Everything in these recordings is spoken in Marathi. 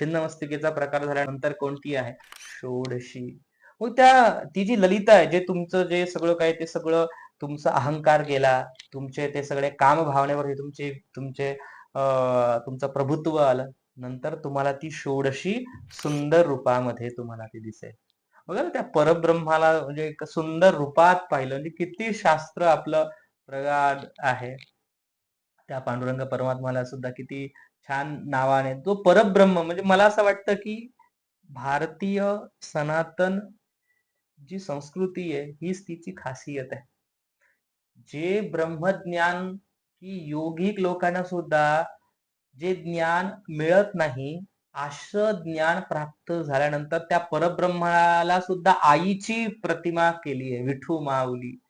छिन्नमस्तिकेचा प्रकार झाल्यानंतर कोणती आहे? षोडशी. मग त्या ती जी ललिता आहे जे तुमचं जे सगळं काय ते सगळं तुमचा अहंकार गेला तुमचे ते सगळे काम भावनेवर तुमचे तुमचे तुमचं प्रभुत्व आलं नंतर तुम्हाला ती षोडशी सुंदर रूपामध्ये तुम्हाला ती दिसेल. बघा त्या परब्रह्माला म्हणजे एक सुंदर रूपात पाहिलं म्हणजे किती शास्त्र आपलं प्रगाढ आहे. त्या पांडुरंग परमात्माला सुद्धा किती छान नावाने. तो परब्रह्म म्हणजे मला असं वाटतं की भारतीय सनातन जी संस्कृती आहे हीच तिची खासियत आहे. जे ब्रह्मज्ञान की योगिक लोकांना सुद्धा जे ज्ञान मिळत नाही असं ज्ञान प्राप्त झाल्यानंतर त्या परब्रह्माला सुद्धा आईची प्रतिमा केली आहे विठू माऊली.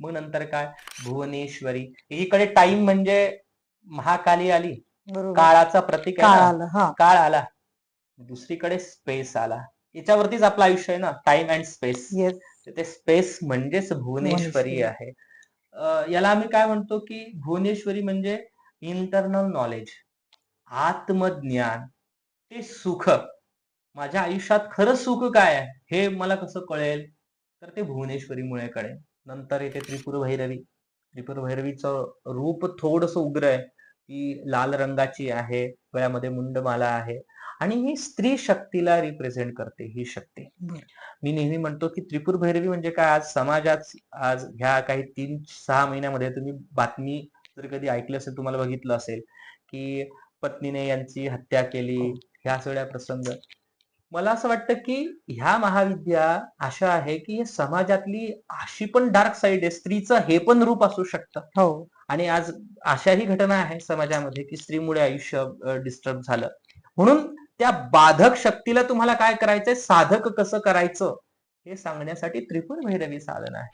मग नंतर काय? भुवनेश्वरी. एकीकडे टाइम म्हणजे महाकाली आली. काळाचा प्रतीक आहे काळ आलं हा. काळ आला. दुसरीकडे स्पेस आला. याच्यावरतीच आपलं आयुष्य आहे ना? टाइम अँड स्पेस येस ते स्पेस म्हणजेच भुवनेश्वरी. आहे. याला आम्ही काय म्हणतो की भुवनेश्वरी म्हणजे इंटरनल नॉलेज आत्मज्ञान. ते सुख. माझ्या आयुष्यात खरं सुख काय आहे? हे मला कसं कळेल? तर ते भुवनेश्वरीमुळे कळेल. नंतर येते त्रिपुर भैरवी त्रिपुर भैरवीचं रूप थोडस उग्र आहे. ती लाल रंगाची आहे गळ्यामध्ये मुंडमाला आहे आणि ही स्त्री शक्तीला रिप्रेझेंट करते ही शक्ती. मी नेहमी म्हणतो की त्रिपुर भैरवी म्हणजे काय? आज समाजात आज ह्या काही तीन सहा महिन्यामध्ये तुम्ही बातमी जर कधी ऐकली असेल तुम्हाला बघितलं असेल की पत्नीने यांची हत्या केली ह्या सगळ्या प्रसंग. मला असं वाटतं की ह्या महाविद्या अशा आहे की समाजातली अशी पण डार्क साईड आहे. स्त्रीचं हे पण रूप असू शकतं. हो. आणि आज अशाही घटना आहे समाजामध्ये की स्त्रीमुळे आयुष्य डिस्टर्ब झालं. म्हणून त्या बाधक शक्तीला तुम्हाला काय करायचंय? साधक कसं करायचं? हे सांगण्यासाठी त्रिपुर भैरवी साधन आहे.